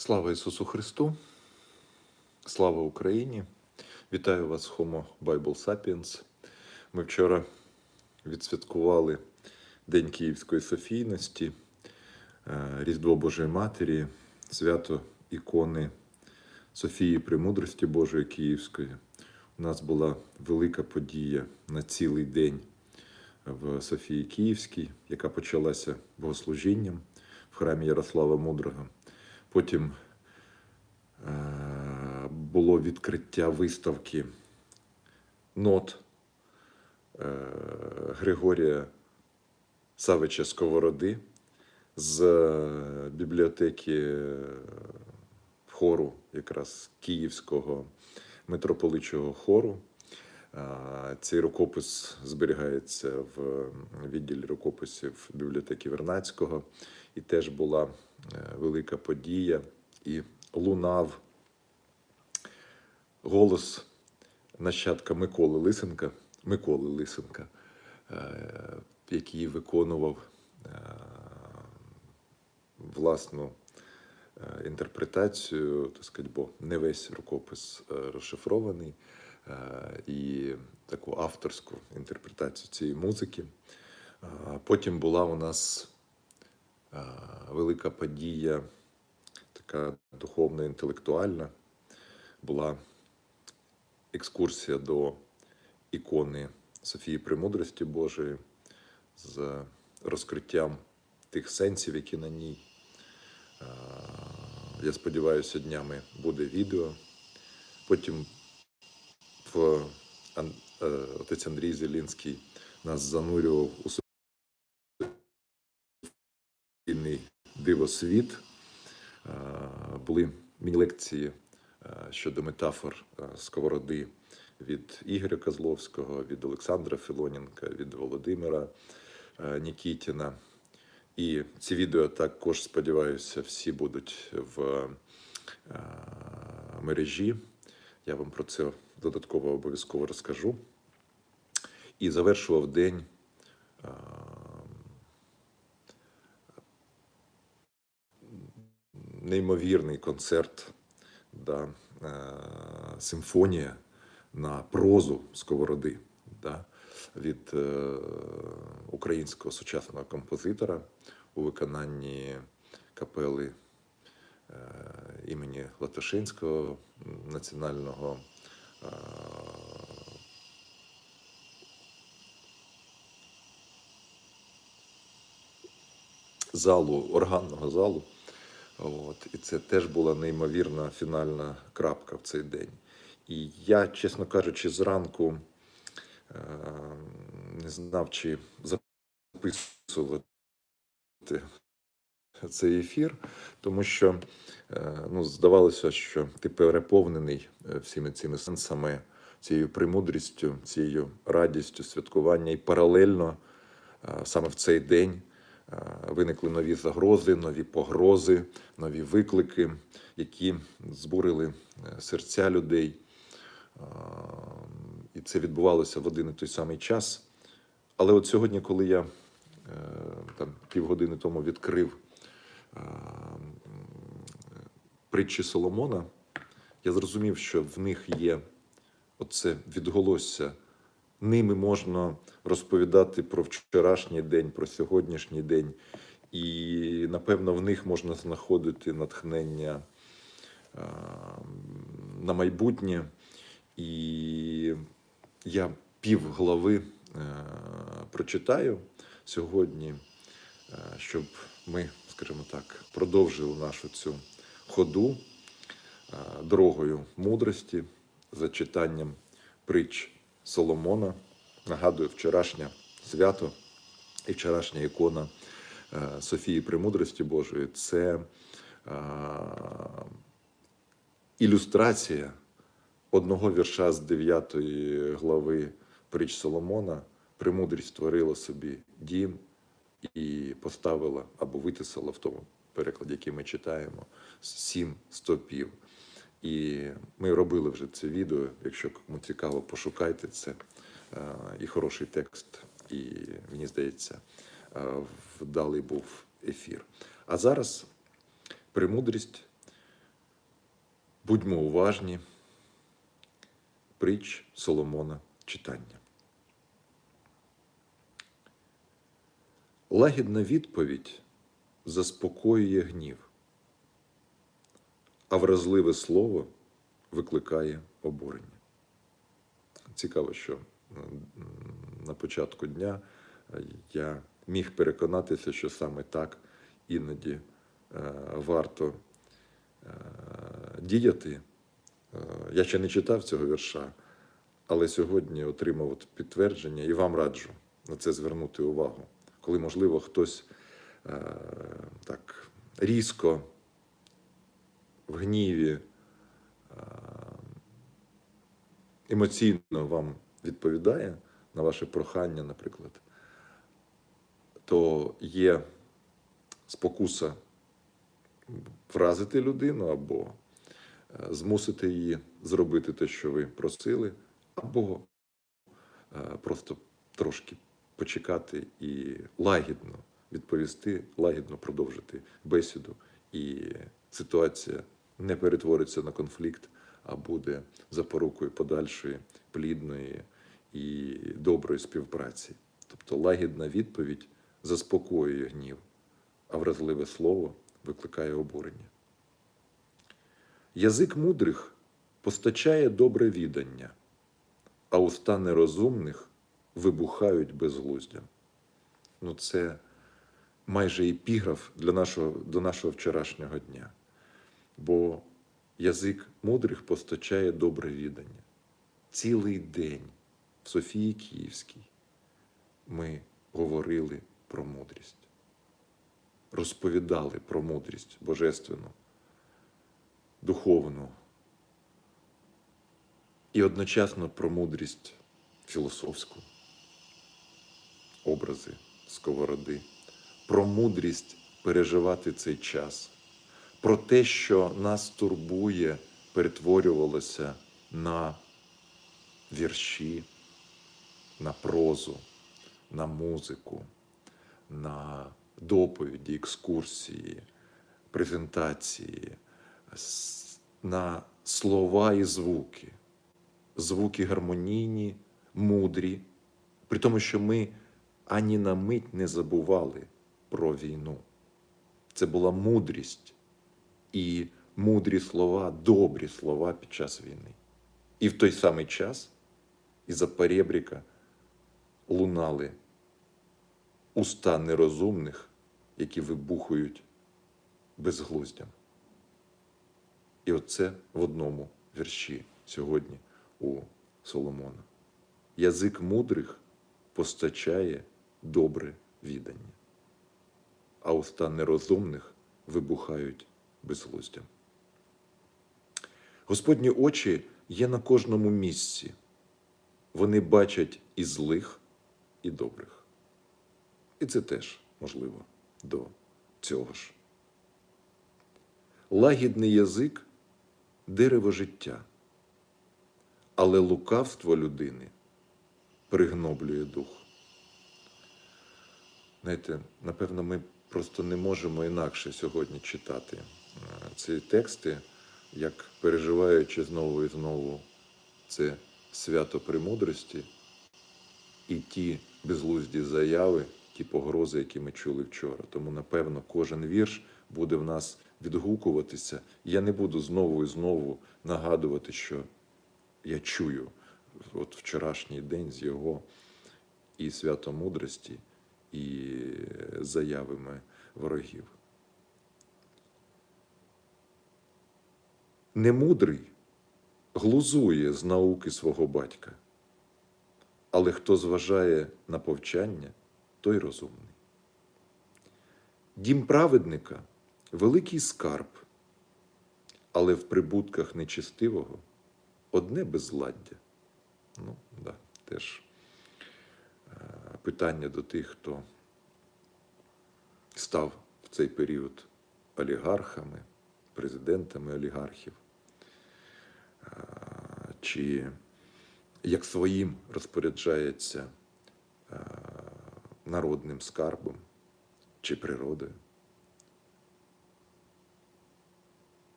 Слава Ісусу Христу! Слава Україні! Вітаю вас, Homo Bible Sapiens. Ми вчора відсвяткували День Київської Софійності, е, Різдво Божої Матері, свято ікони Софії Премудрості Божої Київської. У нас була велика подія на цілий день в Софії Київській, яка почалася богослужінням в храмі Ярослава Мудрого. Потім е, було відкриття виставки нот е, Григорія Савича Сковороди з е, бібліотеки хору, якраз Київського митрополичого хору. Цей рукопис зберігається в відділі рукописів бібліотеки Вернацького, і теж була велика подія, і лунав голос нащадка Миколи Лисенка, Миколи Лисенка, е, який виконував е, власну е, інтерпретацію, так сказати, бо не весь рукопис е, розшифрований, е, і таку авторську інтерпретацію цієї музики. Е, Потім була у нас е, велика подія, така духовно інтелектуальна. Була екскурсія до ікони Софії Премудрості Божої з розкриттям тих сенсів, які на ній. Я сподіваюся, днями буде відео. Потім в е, отець Андрій Зелінський нас занурював у дивосвіт. Е, Були міні-лекції е, щодо метафор е, сковороди від Ігоря Козловського, від Олександра Філоненка, від Володимира Нікітіна. І ці відео також, сподіваюся, всі будуть в мережі. Я вам про це додатково обов'язково розкажу. І завершував день неймовірний концерт, да, е, симфонія на прозу сковороди да, від е, українського сучасного композитора у виконанні капели е, імені Латашинського національного залу, органного залу. От, і це теж була неймовірна фінальна крапка в цей день. І я, чесно кажучи, зранку е, не знав, чи записувати цей ефір, тому що е, ну, здавалося, що ти переповнений е, всіми цими сенсами, цією премудрістю, цією радістю святкування, і паралельно е, саме в цей день виникли нові загрози, нові погрози, нові виклики, які збурили е, серця людей. Е, І це відбувалося в один і той самий час. Але от сьогодні, коли я е, там півгодини тому відкрив е, притчі Соломона, я зрозумів, що в них є оце відголосся. Ними можна розповідати про вчорашній день, про сьогоднішній день, і напевно в них можна знаходити натхнення на майбутнє. І я пів глави е, прочитаю сьогодні, е, щоб ми, скажімо так, продовжили нашу цю ходу е, дорогою мудрості за читанням притч Соломона. Нагадую, вчорашнє свято і вчорашня ікона е, Софії Премудрості Божої це е, ілюстрація одного вірша з 9 глави притч Соломона. Премудрість створила собі дім і поставила або витисала в тому перекладі, який ми читаємо, сім стопів. І ми робили вже це відео. Якщо кому цікаво, пошукайте це. Е, І хороший текст, і мені здається, е, вдалий був ефір. А зараз премудрість Будьмо уважні. Притч Соломона читання. Лагідна відповідь заспокоює гнів, а вразливе слово викликає обурення. Цікаво, що на початку дня е, я міг переконатися, що саме так іноді е, варто е, діяти. Я ще не читав цього вірша, але сьогодні отримав от підтвердження і вам раджу на це звернути увагу. Коли, можливо, хтось так різко в гніві е, емоційно вам відповідає на ваше прохання, наприклад, то є спокуса вразити людину або е, змусити її зробити те, що ви просили, або е, просто трошки почекати і лагідно відповісти, лагідно продовжити бесіду, і ситуація не перетвориться на конфлікт, а буде запорукою подальшої плідної і доброї співпраці. Тобто лагідна відповідь заспокоює гнів, а вразливе слово викликає обурення. Язик мудрих постачає добре відання, а уста нерозумних вибухають безглуздям. Ну, це майже епіграф для нашого, до нашого вчорашнього дня. Бо язик мудрих постачає добре відання. Цілий день в Софії Київській ми говорили про мудрість, розповідали про мудрість божественну, духовну і одночасно про мудрість філософську, образи сковороди, про мудрість переживати цей час, про те, що нас турбує, перетворювалося на вірші, на прозу, на музику, на доповіді, екскурсії, презентації, на слова і звуки, звуки гармонійні, мудрі, при тому, що ми ані на мить не забували про війну. Це була мудрість і мудрі слова, добрі слова під час війни. І в той самий час із-за перебріка лунали уста нерозумних, які вибухують безглуздям. І оце в одному вірші сьогодні у Соломона. Язик мудрих постачає добре відання, а уста нерозумних вибухають безглуздям. Господні очі є на кожному місці. Вони бачать і злих, і добрих. І це теж можливо до цього ж. Лагідний язик дерево життя, але лукавство людини пригноблює дух. Знаєте, напевно, ми просто не можемо інакше сьогодні читати ці тексти, як переживаючи знову і знову це свято премудрості і ті безглузді заяви, ті погрози, які ми чули вчора. Тому, напевно, кожен вірш буде в нас відгукуватися. Я не буду знову і знову нагадувати, що я чую от вчорашній день з його і свято мудрості, і заявами ворогів. Немудрий глузує з науки свого батька, але хто зважає на повчання, той розумний. Дім праведника великий скарб, але в прибутках нечистивого одне безладдя. Ну, да, теж е, питання до тих, хто став в цей період олігархами, президентами олігархів, чи як своїм розпоряджається е, народним скарбом чи природою.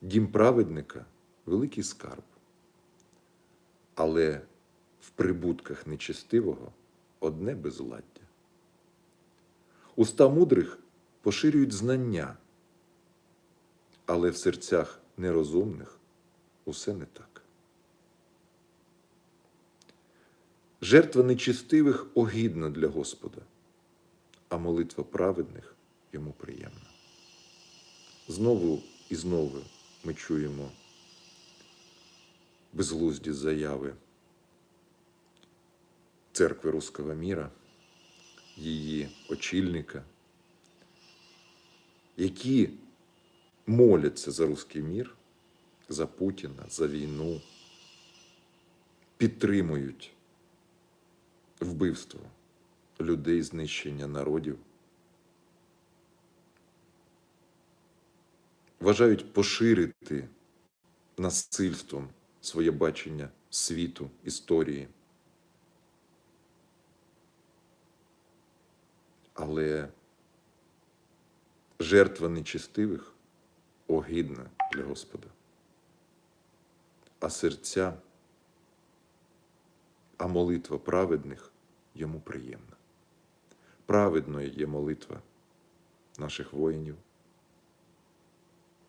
Дім праведника великий скарб. Але в прибутках нечестивого одне безладдя. Уста мудрих поширюють знання, але в серцях нерозумних усе не так. Жертва нечистивих огідна для Господа, а молитва праведних йому приємна. Знову і знову ми чуємо безглузді заяви церкви Руського міра, її очільника, які моляться за руський мір, за Путіна, за війну, підтримують вбивство людей, знищення народів. Вважають поширити насильством своє бачення світу, історії. Але жертва нечистивих огидна для Господа. А серця, а молитва праведних йому приємна. Праведною є молитва наших воїнів,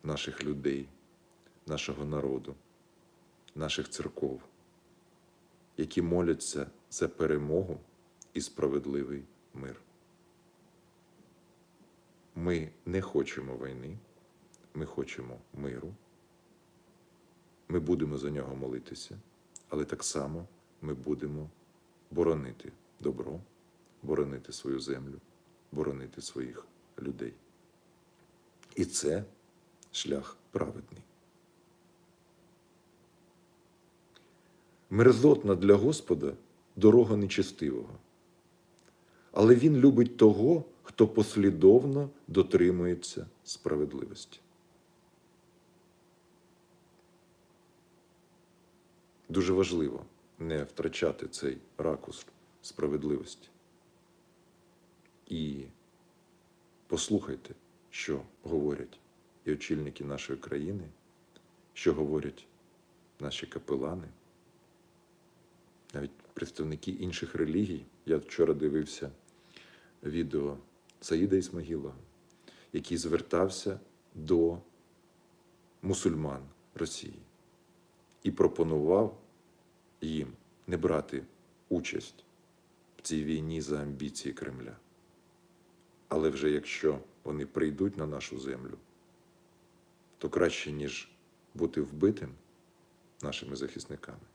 наших людей, нашого народу, наших церков, які моляться за перемогу і справедливий мир. Ми не хочемо війни, ми хочемо миру. Ми будемо за нього молитися, але так само ми будемо боронити добро, боронити свою землю, боронити своїх людей. І це шлях праведний. Мерзотна для Господа дорога нечестивого. Але Він любить того, хто послідовно дотримується справедливості. Дуже важливо не втрачати цей ракурс справедливості. І послухайте, що говорять і очільники нашої країни, що говорять наші капелани, навіть представники інших релігій. Я вчора дивився відео Саїда Ісмагілова, який звертався до мусульман Росії і пропонував їм не брати участь в цій війні за амбіції Кремля. Але вже якщо вони прийдуть на нашу землю, то краще, ніж бути вбитим нашими захисниками,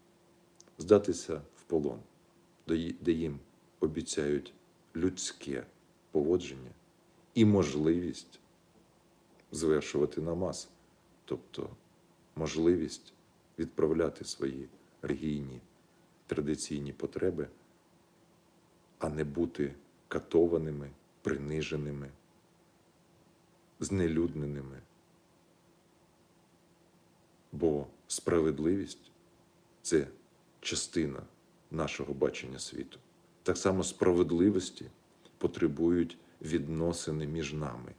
здатися в полон, де їм обіцяють людське поводження і можливість звершувати намаз, тобто можливість відправляти свої релігійні традиційні потреби, а не бути катованими, приниженими, знелюдненими. Бо справедливість це частина нашого бачення світу. Так само справедливості потребують відносини між нами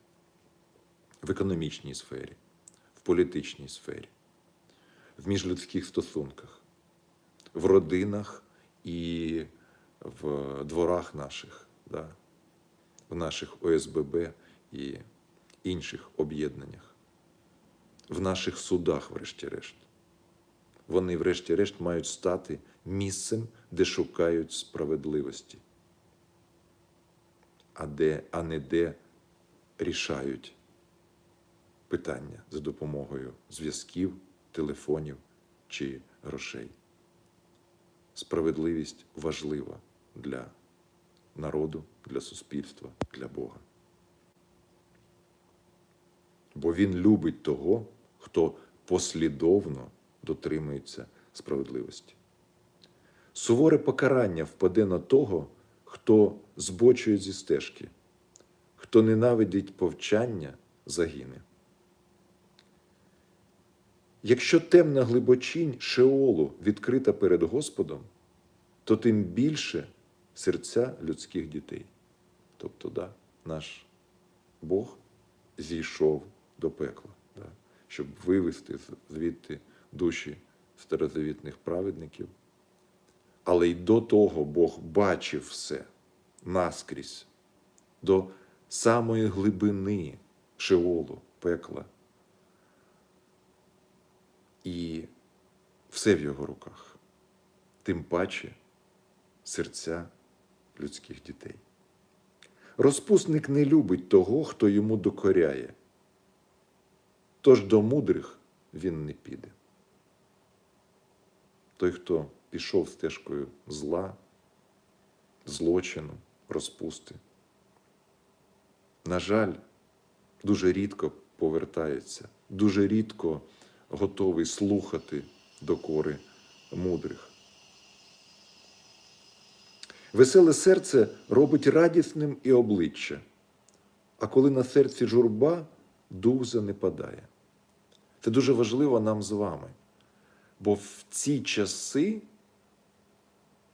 в економічній сфері, в політичній сфері, в міжлюдських стосунках, в родинах і в дворах наших, да, в наших ОСББ і інших об'єднаннях, в наших судах, врешті-решт. Вони, врешті-решт, мають стати місцем, де шукають справедливості, а, де, а не де рішають питання за допомогою зв'язків, телефонів чи грошей. Справедливість важлива для народу, для суспільства, для Бога. Бо Він любить того, хто послідовно дотримується справедливості. Суворе покарання впаде на того, хто збочує зі стежки, хто ненавидить повчання, загине. Якщо темна глибочинь Шеолу відкрита перед Господом, то тим більше серця людських дітей. Тобто, да, наш Бог зійшов до пекла, да, щоб вивести звідти душі старозавітних праведників. Але й до того Бог бачив все наскрізь, до самої глибини Шеолу, пекла. І все в його руках, тим паче серця людських дітей. Розпусник не любить того, хто йому докоряє, тож до мудрих він не піде. Той, хто пішов стежкою зла, злочину, розпусти, на жаль, дуже рідко повертається, дуже рідко готовий слухати докори мудрих. Веселе серце робить радісним і обличчя, а коли на серці журба, дух занепадає. Це дуже важливо нам з вами. Бо в ці часи,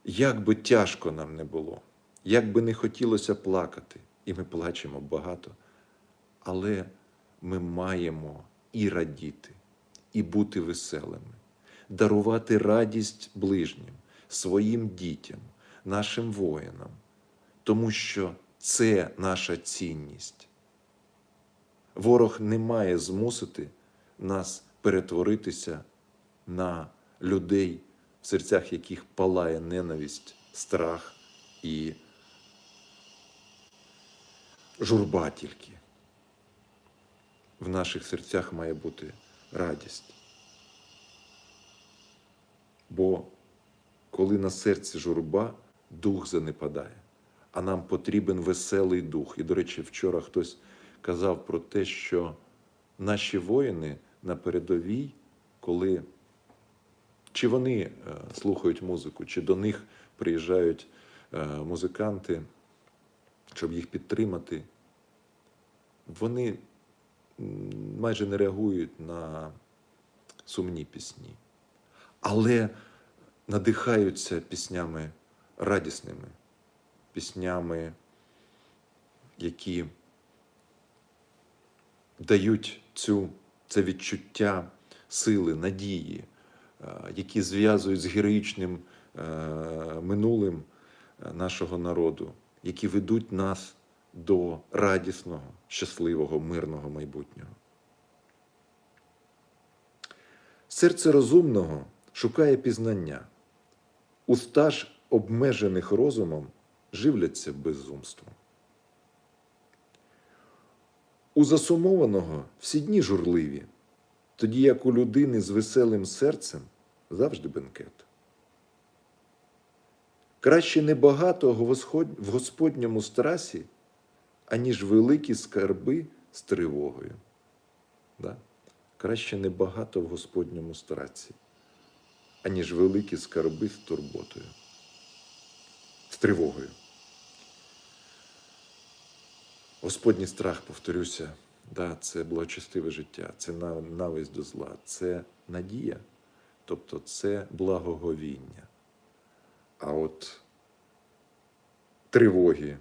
як би тяжко нам не було, як би не хотілося плакати, і ми плачемо багато, але ми маємо і радіти, і бути веселими, дарувати радість ближнім, своїм дітям, нашим воїнам, тому що це наша цінність. Ворог не має змусити нас перетворитися на людей, в серцях яких палає ненависть, страх і журба тільки. В наших серцях має бути радість. Бо коли на серці журба, дух занепадає, а нам потрібен веселий дух. І, до речі, вчора хтось казав про те, що наші воїни на передовій, коли чи вони е, слухають музику, чи до них приїжджають е, музиканти, щоб їх підтримати, вони майже не реагують на сумні пісні, але надихаються піснями радісними, піснями, які дають цю, це відчуття сили, надії, е, які зв'язують з героїчним е, минулим е, нашого народу, які ведуть нас до радісного, щасливого, мирного майбутнього. Серце розумного шукає пізнання. Уста ж обмежених розумом живляться безумством. У засумованого всі дні журливі, тоді як у людини з веселим серцем завжди бенкет. Краще небагато в Восход- в Господньому страсі, аніж великі скарби з тривогою. Да? Краще небагато в Господньому страсі, аніж великі скарби з турботою, з тривогою. Господній страх, повторюся, да, це благочестиве життя, це на- нависть до зла, це надія, тобто це благоговіння. А от тривоги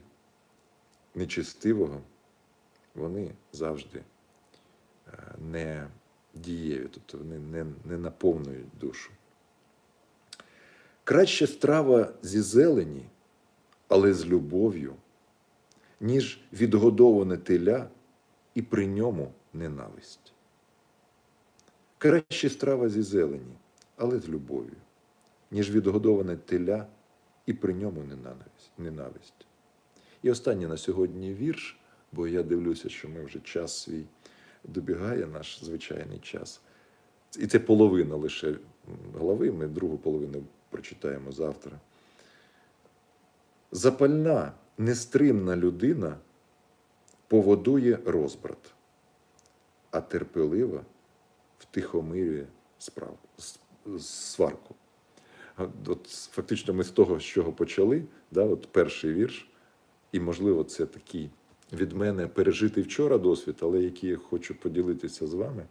нечистивого, вони завжди е, не дієві, тобто вони не, не наповнюють душу. Краще страва зі зелені, але з любов'ю, ніж відгодоване теля і при ньому ненависть. Краще страва зі зелені, але з любов'ю, ніж відгодоване теля і при ньому ненависть. І останній на сьогодні вірш, бо я дивлюся, що ми вже час свій добігає, наш звичайний час. І це половина лише м, глави, ми другу половину прочитаємо завтра. Запальна, нестримна людина поводує розбрат, а терпелива втихомирює справ, сварку. От фактично ми з того, з чого почали, да, от перший вірш, і, можливо, це такий від мене пережитий вчора досвід, але який я хочу поділитися з вами.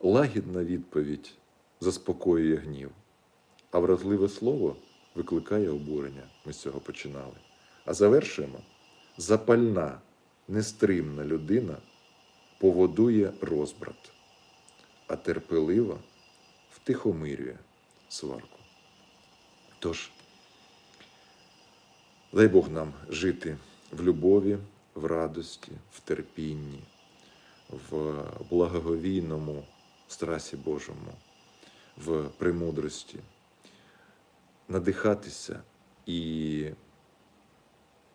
Лагідна відповідь заспокоює гнів, а вразливе слово викликає обурення. Ми з цього починали. А завершуємо: запальна, нестримна людина поводує розбрат, а терпелива втихомирює сварку. Тож, дай Бог нам жити в любові, в радості, в терпінні, в благоговійному страсі Божому, в премудрості, надихатися і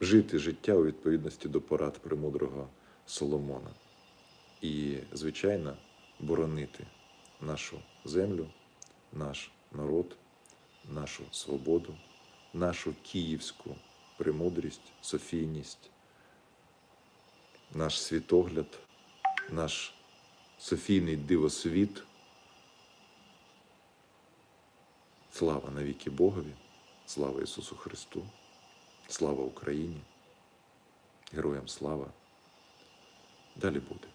жити життя у відповідності до порад премудрого Соломона. І, звичайно, боронити нашу землю, наш народ, нашу свободу, нашу київську премудрість, софійність, наш світогляд, наш софійний дивосвіт. Слава навіки Богові, слава Ісусу Христу, слава Україні, героям слава. Далі буде.